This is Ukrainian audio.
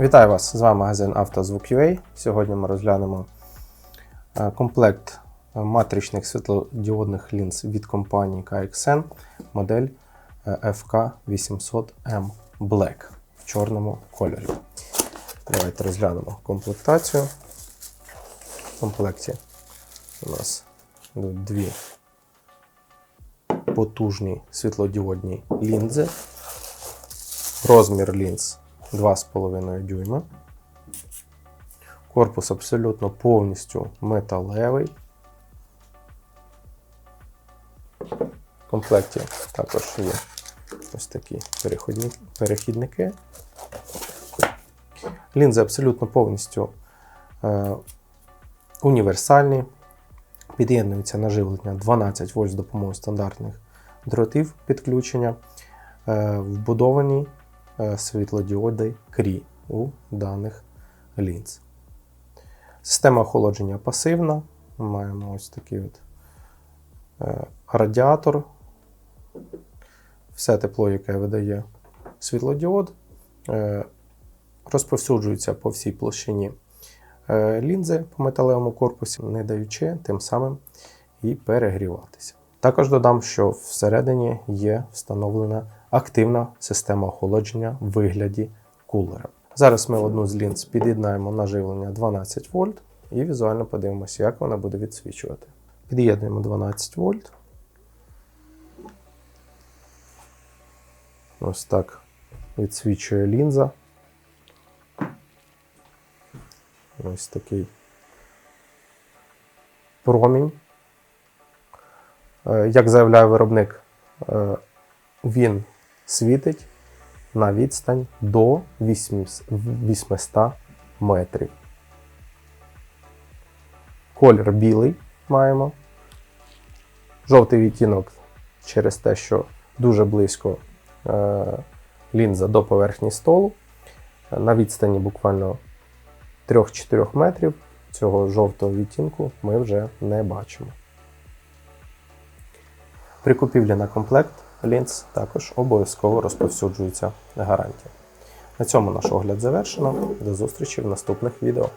Вітаю вас! З вами магазин «Автозвук.UA». Сьогодні ми розглянемо е, комплект матричних світлодіодних лінз від компанії KXN, модель е, FK800M Black в чорному кольорі. Давайте розглянемо комплектацію. В комплекті у нас дві потужні світлодіодні лінзи. Розмір лінз 2,5 дюйма. Корпус абсолютно повністю металевий. В комплекті також є ось такі перехідники. Лінзи абсолютно повністю е, універсальні. Під'єднується на живлення 12 вольт з допомогою стандартних дротів підключення. Е, вбудовані світлодіоди крі у даних лінз. Система охолодження пасивна. Маємо ось такий от е, радіатор. Все тепло, яке видає світлодіод, е, розповсюджується по всій площині е, лінзи по металевому корпусі, не даючи тим самим і перегріватися. Також додам, що всередині є встановлена активна система охолодження в вигляді кулера. Зараз ми одну з лінз під'єднаємо на живлення 12 вольт і візуально подивимося, як вона буде відсвічувати. Під'єднуємо 12 вольт. Ось так відсвічує лінза. Ось такий промінь. Е, Як заявляє виробник, е, він світить на відстань до 800 метрів. Колір білий маємо. Жовтий відтінок через те, що дуже близько е, лінза до поверхні столу. На відстані буквально 3-4 метрів цього жовтого відтінку ми вже не бачимо. При купівлі на комплект лінз також обов'язково розповсюджується гарантія. На цьому наш огляд завершено. До зустрічі в наступних відео.